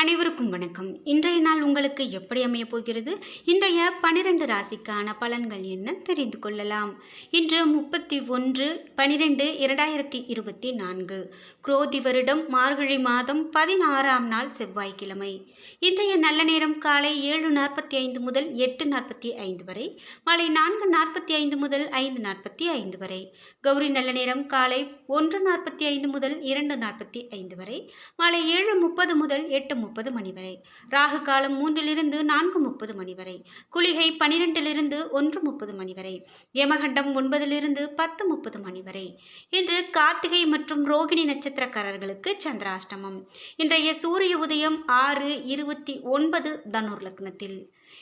அனைவருக்கும் வணக்கம். இன்றைய நாள் உங்களுக்கு எப்படி அமையப் போகிறது? இன்றைய பனிரெண்டு ராசிக்கான பலன்கள் என்ன தெரிந்து கொள்ளலாம். இன்று முப்பத்தி ஒன்று பனிரெண்டு இரண்டாயிரத்தி இருபத்தி நான்கு குரோதி வருடம் மார்கழி மாதம் பதினாறாம் நாள் செவ்வாய்க்கிழமை. இன்றைய நல்ல நேரம் காலை ஏழு நாற்பத்தி ஐந்து முதல் எட்டு நாற்பத்தி ஐந்து வரை மாலை நான்கு நாற்பத்தி ஐந்து முதல் ஐந்து நாற்பத்தி ஐந்து வரை. கௌரி நல்ல நேரம் காலை ஒன்று நாற்பத்தி ஐந்து முதல் இரண்டு நாற்பத்தி ஐந்து வரை மாலை ஏழு முப்பது முதல் எட்டு முப்பது முப்பது மணி வரை. ராகு காலம் மூன்றிலிருந்து நான்கு முப்பது மணி வரை. குளிகை பனிரெண்டிலிருந்து ஒன்று முப்பது மணி வரை. யமகண்டம் ஒன்பதிலிருந்து பத்து முப்பது மணி வரை. இன்று கார்த்திகை மற்றும் ரோகிணி நட்சத்திரக்காரர்களுக்கு சந்திராஷ்டமம். இன்றைய சூரிய உதயம் ஆறு இருபத்தி ஒன்பது தனுர் லக்னத்தில்.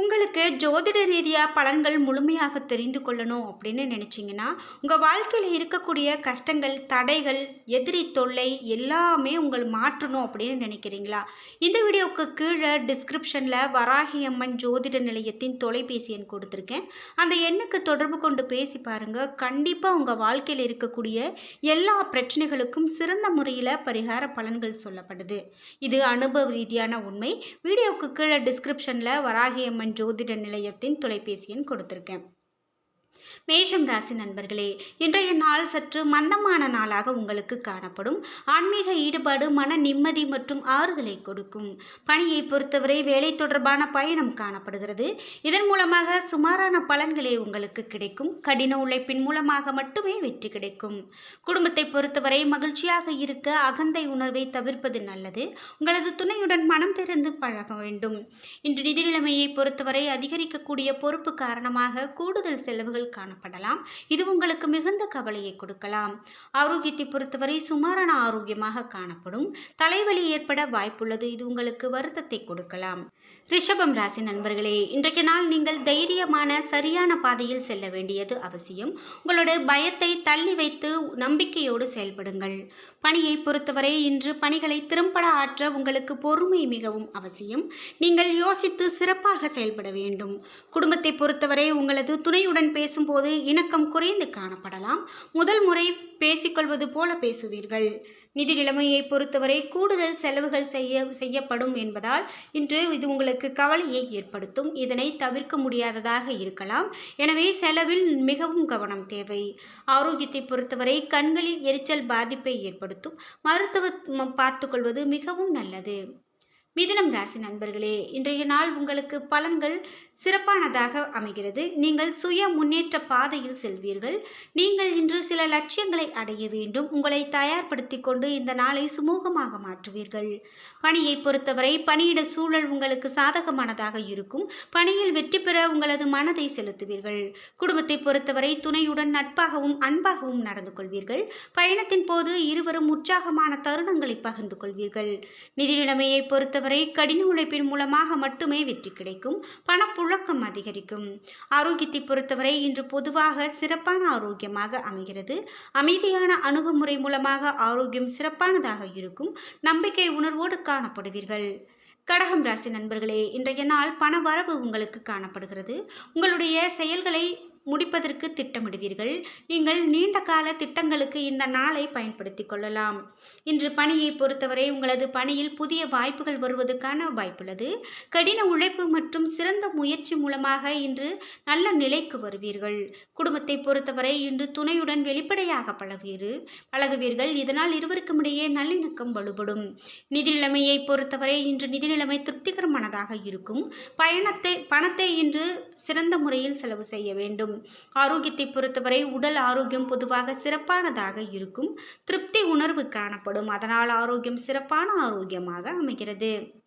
உங்களுக்கு ஜோதிட ரீதியாக பலன்கள் முழுமையாக தெரிந்து கொள்ளணும் அப்படின்னு நினச்சிங்கன்னா உங்கள் வாழ்க்கையில் இருக்கக்கூடிய கஷ்டங்கள் தடைகள் எதிரி தொல்லை எல்லாமே உங்கள் மாற்றணும் அப்படின்னு நினைக்கிறீங்களா? இந்த வீடியோவுக்கு கீழே டிஸ்கிரிப்ஷனில் வராகி அம்மன் ஜோதிட நிலையத்தின் தொலைபேசி எண் கொடுத்துருக்கேன். அந்த எண்ணுக்கு தொடர்பு கொண்டு பேசி பாருங்கள் கண்டிப்பாக உங்கள் வாழ்க்கையில் இருக்கக்கூடிய எல்லா பிரச்சனைகளுக்கும் சிறந்த முறையில் பரிகார பலன்கள் சொல்லப்படுது. இது அனுபவ ரீதியான உண்மை. வீடியோவுக்கு கீழே டிஸ்கிரிப்ஷனில் வராகி அம்மன் ஜோதிட நிலையத்தின் தொலைபேசி எண் கொடுத்துருக்கேன். மேஷம் ராசி நண்பர்களே இன்றைய நாள் சற்று மந்தமான நாளாக உங்களுக்கு காணப்படும். ஆன்மீக ஈடுபாடு மன நிம்மதி மற்றும் ஆறுதலை கொடுக்கும். பணியை பொறுத்தவரை வேலை தொடர்பான பயணம் காணப்படுகிறது. இதன் மூலமாக சுமாரான பலன்களே உங்களுக்கு கிடைக்கும். கடின உழைப்பின் மூலமாக மட்டுமே வெற்றி கிடைக்கும். குடும்பத்தை பொறுத்தவரை மகிழ்ச்சியாக இருக்க அகந்தை உணர்வை தவிர்ப்பது நல்லது. உங்களது துணையுடன் மனம் திறந்து பழக வேண்டும். இன்று நிதி நிலைமையை பொறுத்தவரை அதிகரிக்கக்கூடிய பொறுப்பு காரணமாக கூடுதல் செலவுகள் காணப்படலாம். இது உங்களுக்கு மிகுந்த கவலையை கொடுக்கலாம். ஆரோக்கியத்தை பொறுத்தவரை சுமாரான ஆரோக்கியமாக காணப்படும். தலைவலி ஏற்பட வாய்ப்புள்ளது. இது உங்களுக்கு வருத்தத்தை கொடுக்கலாம். ரிஷபம் ராசி நண்பர்களே இன்றைக்கு நாள் நீங்கள் தைரியமான சரியான பாதையில் செல்ல வேண்டியது அவசியம். உங்களோட பயத்தை தள்ளி வைத்து நம்பிக்கையோடு செயல்படுங்கள். பணியை பொறுத்தவரை இன்று பணிகளை திறம்பட ஆற்ற உங்களுக்கு பொறுமை மிகவும் அவசியம். நீங்கள் யோசித்து சிறப்பாக செயல்பட வேண்டும். குடும்பத்தை பொறுத்தவரை உங்களது துணையுடன் பேசும்போது இணக்கம் குறைந்து காணப்படலாம். முதல் முறை பேசிக்கொள்வது போல பேசுவீர்கள். நிதி நிலைமையை பொறுத்தவரை கூடுதல் செலவுகள் செய்ய செய்யப்படும் என்பதால் இன்று இது உங்களுக்கு கவலையை ஏற்படுத்தும். இதனை தவிர்க்க முடியாததாக இருக்கலாம். எனவே செலவில் மிகவும் கவனம் தேவை. ஆரோக்கியத்தை பொறுத்தவரை கண்களில் எரிச்சல் பாதிப்பை ஏற்படுத்தும். மருத்துவ பார்த்துக்கொள்வது மிகவும் நல்லது. மிதுனம் ராசி நண்பர்களே இன்றைய நாள் உங்களுக்கு பலன்கள் சிறப்பானதாக அமைகிறது. நீங்கள் சுய முன்னேற்ற பாதையில் செல்வீர்கள். நீங்கள் இன்று சில லட்சியங்களை அடைய வேண்டும். உங்களை தயார்படுத்தி கொண்டு இந்த நாளை சுமூகமாக மாற்றுவீர்கள். பணியை பொறுத்தவரை பணியிட சூழல் உங்களுக்கு சாதகமானதாக இருக்கும். பணியில் வெற்றி பெற உங்களது மனதை செலுத்துவீர்கள். குடும்பத்தை பொறுத்தவரை துணையுடன் நட்பாகவும் அன்பாகவும் நடந்து கொள்வீர்கள். பயணத்தின் போது இருவரும் உற்சாகமான தருணங்களை பகிர்ந்து கொள்வீர்கள். நிதி நிலைமையை பொறுத்தவரை கடின உழைப்பின் மூலமாக மட்டுமே வெற்றி கிடைக்கும் பணப்புழக்கம் அதிகரிக்கும். ஆரோக்கியத்தை பொறுத்தவரை இன்று பொதுவாக சிறப்பான ஆரோக்கியமாக அமைகிறது. அமைதியான அணுகுமுறை மூலமாக ஆரோக்கியம் சிறப்பானதாக இருக்கும். நம்பிக்கை உணர்வோடு காணப்படுவீர்கள். கடகம் ராசி நண்பர்களே இன்றைய நாள் பண வரவு உங்களுக்கு காணப்படுகிறது. உங்களுடைய செயல்களை முடிப்பதற்கு திட்டமிடுவீர்கள். நீங்கள் நீண்ட கால திட்டங்களுக்கு இந்த நாளை பயன்படுத்தி கொள்ளலாம். இன்று பணியை பொறுத்தவரை உங்களது பணியில் புதிய வாய்ப்புகள் வருவதற்கான வாய்ப்புள்ளது. கடின உழைப்பு மற்றும் சிறந்த முயற்சி மூலமாக இன்று நல்ல நிலைக்கு வருவீர்கள். குடும்பத்தை பொறுத்தவரை இன்று துணையுடன் வெளிப்படையாக பழகுவீர்கள் பழகுவீர்கள். இதனால் இருவருக்கும் இடையே நல்லிணக்கம் வலுப்படும். நிதி நிலைமையை பொறுத்தவரை இன்று நிதி நிலைமை திருப்திகரமானதாக இருக்கும். பயணத்தை பணத்தை இன்று சிறந்த முறையில் செலவு செய்ய வேண்டும். ஆரோக்கியத்தை பொறுத்தவரை உடல் ஆரோக்கியம் பொதுவாக சிறப்பானதாக இருக்கும். திருப்தி உணர்வு காணப்படும். அதனால் ஆரோக்கியம் சிறப்பான ஆரோக்கியமாக அமைகிறது.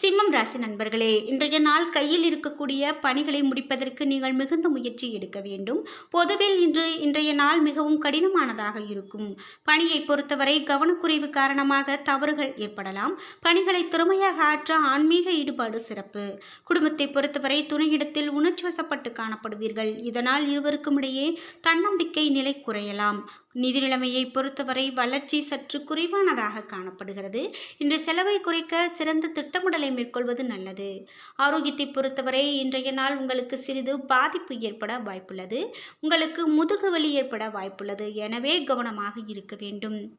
சிம்மம் ராசி நண்பர்களே இன்றைய நாள் கையில் இருக்கக்கூடிய பணிகளை முடிப்பதற்கு நீங்கள் மிகுந்த முயற்சி எடுக்க வேண்டும். பொதுவில் இன்று இன்றைய நாள் மிகவும் கடினமானதாக இருக்கும். பணியை பொறுத்தவரை கவனக்குறைவு காரணமாக தவறுகள் ஏற்படலாம். பணிகளை திறமையாக ஆற்ற ஆன்மீக ஈடுபாடு சிறப்பு. குடும்பத்தை பொறுத்தவரை துணையிடத்தில் உணர்ச்சி வசப்பட்டு காணப்படுவீர்கள். இதனால் இருவருக்கும் இடையே தன்னம்பிக்கை நிலை குறையலாம். நிதி நிலைமையை பொறுத்தவரை வளர்ச்சி சற்று குறைவானதாக காணப்படுகிறது. இன்று செலவை குறைக்க சிறந்த திட்டமிடலை மேற்கொள்வது நல்லது. ஆரோக்கியத்தை பொறுத்தவரை இன்றைய நாள் உங்களுக்கு சிறிது பாதிப்பு ஏற்பட வாய்ப்புள்ளது. உங்களுக்கு முதுகு வலி ஏற்பட வாய்ப்புள்ளது. எனவே கவனமாக இருக்க வேண்டும்.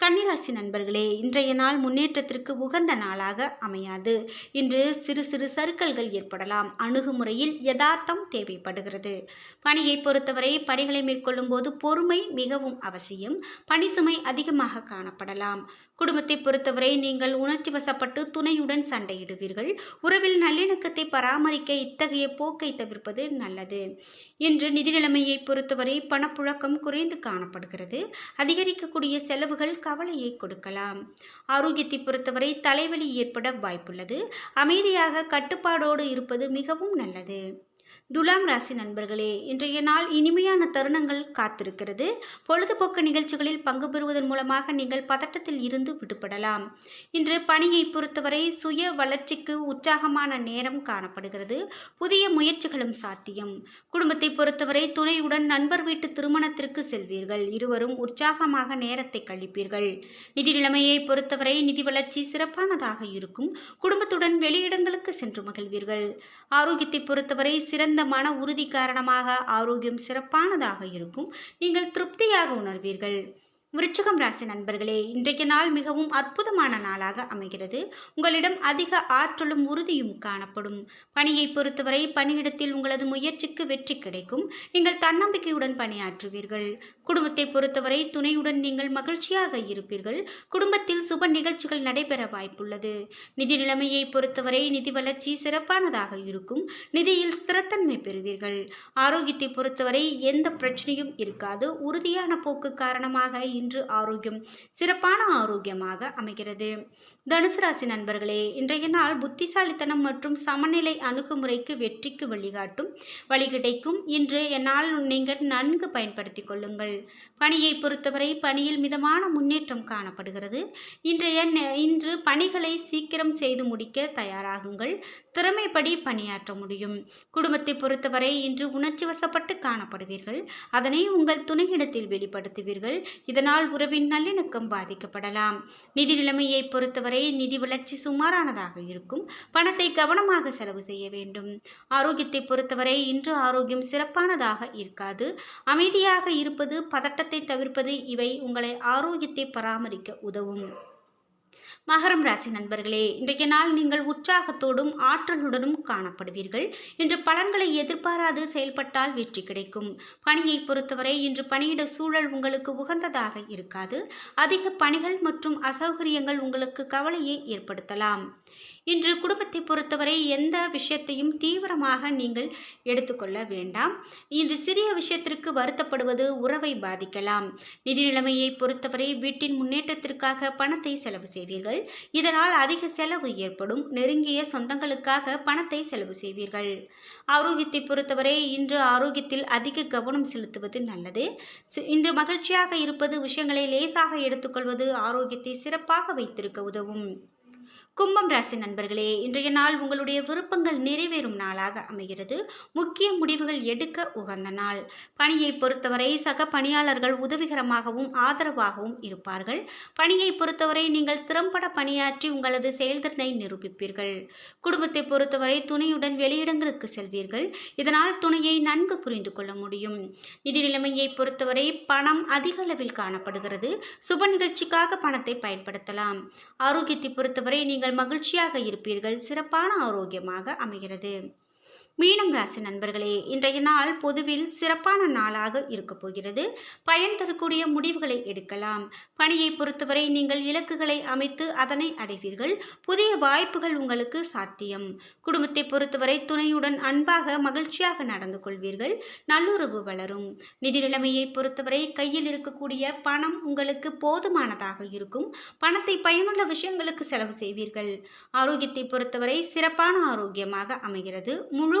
கன்னிராசி நண்பர்களே இன்றைய நாள் முன்னேற்றத்திற்கு உகந்த நாளாக அமையாது. இன்று சிறு சிறு சறுக்கல்கள் ஏற்படலாம். அணுகுமுறையில் யதார்த்தம் தேவைப்படுகிறது. பணியை பொறுத்தவரை பணிகளை மேற்கொள்ளும் போது பொறுமை மிகவும் அவசியம். பணி சுமை அதிகமாக காணப்படலாம். குடும்பத்தை பொறுத்தவரை நீங்கள் உணர்ச்சி வசப்பட்டு துணையுடன் சண்டையிடுவீர்கள். உறவில் நல்லிணக்கத்தை பராமரிக்க இத்தகைய போக்கை தவிர்ப்பது நல்லது. இன்று நிதி நிலைமையை பொறுத்தவரை பணப்புழக்கம் குறைந்து காணப்படுகிறது. அதிகரிக்கக்கூடிய செலவுகள் கவலையை கொடுக்கலாம். ஆரோக்கியத்தை பொறுத்தவரை தலைவலி ஏற்பட வாய்ப்புள்ளது. அமைதியாக கட்டுப்பாடோடு இருப்பது மிகவும் நல்லது. துலாம் ராசி நண்பர்களே இன்றைய நாள் இனிமையான தருணங்கள் காத்திருக்கிறது. பொழுதுபோக்கு நிகழ்ச்சிகளில் பங்கு பெறுவதன் மூலமாக நீங்கள் பதட்டத்தில் இருந்து விடுபடலாம். இன்று பணியை பொறுத்தவரை சுய வளர்ச்சிக்கு உற்சாகமான நேரம் காணப்படுகிறது. புதிய முயற்சிகளும் சாத்தியம். குடும்பத்தை பொறுத்தவரை துணையுடன் நண்பர் வீட்டு திருமணத்திற்கு செல்வீர்கள். இருவரும் உற்சாகமாக நேரத்தை கழிப்பீர்கள். நிதி நிலைமையை பொறுத்தவரை நிதி வளர்ச்சி சிறப்பானதாக இருக்கும். குடும்பத்துடன் வெளியிடங்களுக்கு சென்று மகிழ்வீர்கள். ஆரோக்கியத்தை பொறுத்தவரை சிறந்த மன உறுதி காரணமாக ஆரோக்கியம் சிறப்பானதாக இருக்கும். நீங்கள் திருப்தியாக உணர்வீர்கள். விருச்சகம் ராசி நண்பர்களே இன்றைய நாள் மிகவும் அற்புதமான நாளாக அமைகிறது. உங்களிடம் அதிக ஆற்றலும் உறுதியும் காணப்படும். பணியை பொறுத்தவரை பணியிடத்தில் உங்களது முயற்சிக்கு வெற்றி கிடைக்கும். நீங்கள் தன்னம்பிக்கையுடன் பணியாற்றுவீர்கள். குடும்பத்தை பொறுத்தவரை துணையுடன் நீங்கள் மகிழ்ச்சியாக இருப்பீர்கள். குடும்பத்தில் சுப நிகழ்ச்சிகள் நடைபெற வாய்ப்புள்ளது. நிதி நிலைமையை பொறுத்தவரை நிதி வளர்ச்சி சிறப்பானதாக இருக்கும். நிதியில் ஸ்திரத்தன்மை பெறுவீர்கள். ஆரோக்கியத்தை பொறுத்தவரை எந்த பிரச்சனையும் இருக்காது. உறுதியான போக்கு காரணமாக இன்று ஆரோக்கியம் சிறப்பான ஆரோக்கியமாக அமைகிறது. தனுசு ராசி நண்பர்களே இன்றைய நாள் புத்திசாலித்தனம் மற்றும் சமநிலை அணுகுமுறைக்கு வெற்றிக்கு வழிகாட்டும் வழி கிடைக்கும் இன்று என்னால் நீங்கள் நன்கு பயன்படுத்திக் கொள்ளுங்கள். பணியை பொறுத்தவரை பணியில் மிதமான முன்னேற்றம் காணப்படுகிறது. இன்றைய இன்று பணிகளை சீக்கிரம் செய்து முடிக்க தயாராகுங்கள். திறமைப்படி பணியாற்ற முடியும். குடும்பத்தை பொறுத்தவரை இன்று உணர்ச்சி வசப்பட்டு காணப்படுவீர்கள். அதனை உங்கள் துணையிடத்தில் வெளிப்படுத்துவீர்கள். இதனால் உறவின் நல்லிணக்கம் பாதிக்கப்படலாம். நிதி நிலைமையை பொறுத்தவரை நிதி வளர்ச்சி சுமாரானதாக இருக்கும். பணத்தை கவனமாக செலவு செய்ய வேண்டும். ஆரோக்கியத்தை பொறுத்தவரை இன்று ஆரோக்கியம் சிறப்பானதாக இருக்காது. அமைதியாக இருப்பது பதட்டத்தை தவிர்ப்பது இவை உங்களை ஆரோக்கியத்தை பராமரிக்க உதவும். மகரம் ராசி நண்பர்களே இன்றைய நாள் நீங்கள் உற்சாகத்தோடும் ஆற்றலுடனும் காணப்படுவீர்கள். இன்று பலன்களை எதிர்பாராது செயல்பட்டால் வெற்றி கிடைக்கும். பணியை பொறுத்தவரை இன்று பணியிட சூழல் உங்களுக்கு உகந்ததாக இருக்காது. அதிக பணிகள் மற்றும் அசௌகரியங்கள் உங்களுக்கு கவலையை ஏற்படுத்தலாம். இன்று குடும்பத்தை பொறுத்தவரை எந்த விஷயத்தையும் தீவிரமாக நீங்கள் எடுத்துக்கொள்ள வேண்டாம். இன்று சிறிய விஷயத்திற்கு வருத்தப்படுவது உறவை பாதிக்கலாம். நிதி நிலைமையை பொறுத்தவரை வீட்டின் முன்னேற்றத்திற்காக பணத்தை செலவு செய்வீர்கள். இதனால் அதிக செலவு ஏற்படும். நெருங்கிய சொந்தங்களுக்காக பணத்தை செலவு செய்வீர்கள். ஆரோக்கியத்தை பொறுத்தவரை இன்று ஆரோக்கியத்தில் அதிக கவனம் செலுத்துவது நல்லது. இன்று மகிழ்ச்சியாக இருப்பது விஷயங்களை லேசாக எடுத்துக்கொள்வது ஆரோக்கியத்தை சிறப்பாக வைத்திருக்க உதவும். கும்பம் ராசி நண்பர்களே இன்றைய நாள் உங்களுடைய விருப்பங்கள் நிறைவேறும் நாளாக அமைகிறது. முக்கிய முடிவுகள் எடுக்க உகந்த நாள். பணியை பொறுத்தவரை சக பணியாளர்கள் உதவிகரமாகவும் ஆதரவாகவும் இருப்பார்கள். பணியை பொறுத்தவரை நீங்கள் திறம்பட பணியாற்றி உங்களது செயல்திறனை நிரூபிப்பீர்கள். குடும்பத்தை பொறுத்தவரை துணையுடன் வெளியிடங்களுக்கு செல்வீர்கள். இதனால் துணையை நன்கு புரிந்து கொள்ள முடியும். நிதி நிலைமையை பொறுத்தவரை பணம் அதிக அளவில் காணப்படுகிறது. சுப நிகழ்ச்சிக்காக பணத்தை பயன்படுத்தலாம். ஆரோக்கியத்தை பொறுத்தவரை நீங்கள் மகிழ்ச்சியாக இருப்பீர்கள். சிறப்பான ஆரோக்கியமாக அமைகிறது. மீனம் ராசி நண்பர்களே இன்றைய நாள் பொதுவில் சிறப்பான நாளாக இருக்கப் போகிறது. பயன் தரக்கூடிய முடிவுகளை எடுக்கலாம். பணியை பொறுத்தவரை நீங்கள் இலக்குகளை அமைத்து அதனை அடைவீர்கள். புதிய வாய்ப்புகள் உங்களுக்கு சாத்தியம். குடும்பத்தை பொறுத்தவரை துணையுடன் அன்பாக மகிழ்ச்சியாக நடந்து கொள்வீர்கள். நல்லுறவு வளரும். நிதி நிலைமையை பொறுத்தவரை கையில் இருக்கக்கூடிய பணம் உங்களுக்கு போதுமானதாக இருக்கும். பணத்தை பயனுள்ள விஷயங்களுக்கு செலவு செய்வீர்கள். ஆரோக்கியத்தை பொறுத்தவரை சிறப்பான ஆரோக்கியமாக அமைகிறது. முழு